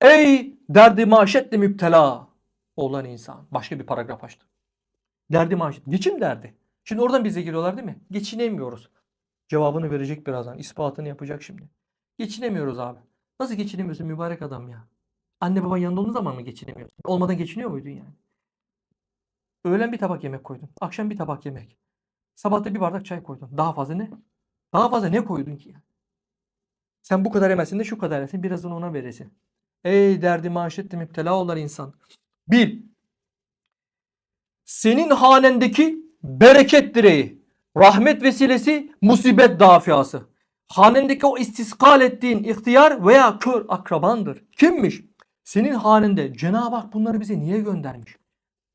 Ey derdi maşetle müptela olan insan. Başka bir paragraf açtı. Derdi maşet. Geçim derdi. Şimdi oradan bize geliyorlar değil mi? Geçinemiyoruz. Cevabını verecek birazdan. ispatını yapacak şimdi. Geçinemiyoruz abi. Nasıl geçinemiyorsun mübarek adam ya? Anne baba yanında olduğun zaman mı geçinemiyorsun? Olmadan geçiniyor muydun yani? Öğlen bir tabak yemek koydun. Akşam bir tabak yemek. Sabah da bir bardak çay koydun. Daha fazla ne? Daha fazla ne koydun ki? Sen bu kadar yemezsin de şu kadar yersin. Birazını ona veresin. Ey derdi maşetle müptela olan insan. Bil. Senin hanendeki bereket direği, rahmet vesilesi, musibet dafiası. Hanendeki o istiskal ettiğin ihtiyar veya kör akrabandır. Kimmiş? Senin hanende Cenab-ı Hak bunları bize niye göndermiş?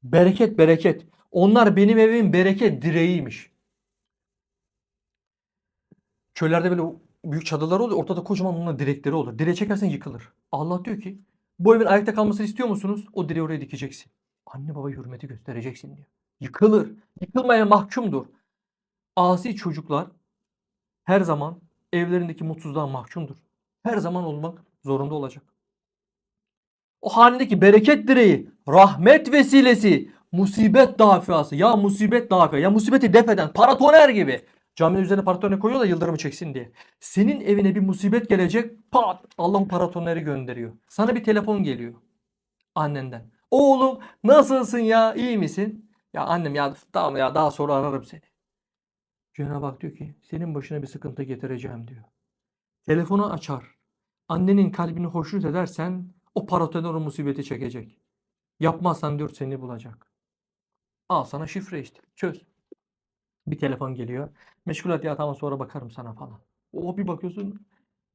Bereket bereket. Onlar benim evimin bereket direğiymiş. Çöllerde böyle büyük çadırlar olur. Ortada kocaman bunların direkleri olur. Direğe çekersen yıkılır. Allah diyor ki bu evin ayakta kalmasını istiyor musunuz? O direği oraya dikeceksin. Anne baba hürmeti göstereceksin diyor. Yıkılır. Yıkılmaya mahkumdur. Asi çocuklar her zaman evlerindeki mutsuzluğa mahkumdur. Her zaman olmak zorunda olacak. O halindeki bereket direği, rahmet vesilesi, musibet dafiası. Ya musibet dafia, ya musibeti def eden paratoner gibi. Caminin üzerine paratoner koyuyor da yıldırımı çeksin diye. Senin evine bir musibet gelecek, pat Allah paratoneri gönderiyor. Sana bir telefon geliyor annenden. Oğlum nasılsın ya, iyi misin? Ya annem ya tamam ya daha sonra ararım seni. Cenab-ı Hak diyor ki senin başına bir sıkıntı getireceğim diyor. Telefonu açar. Annenin kalbini hoşnut edersen o paratoner o musibeti çekecek. Yapmazsan diyor seni bulacak. Al sana şifre işte. Çöz. Bir telefon geliyor. Meşgul et ya tamam sonra bakarım sana falan. O bir bakıyorsun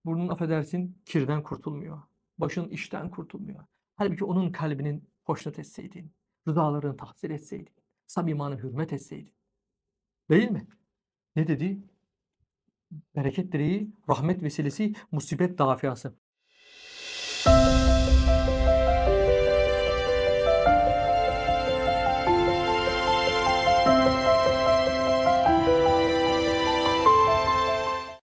burnun affedersin kirden kurtulmuyor. Başın işten kurtulmuyor. Halbuki onun kalbinin hoşnut etseydin. Rızalarını tahsil etseydin. Samimana hürmet etseydin. Değil mi? Ne dedi? Bereket direği, rahmet vesilesi, musibet dafiası.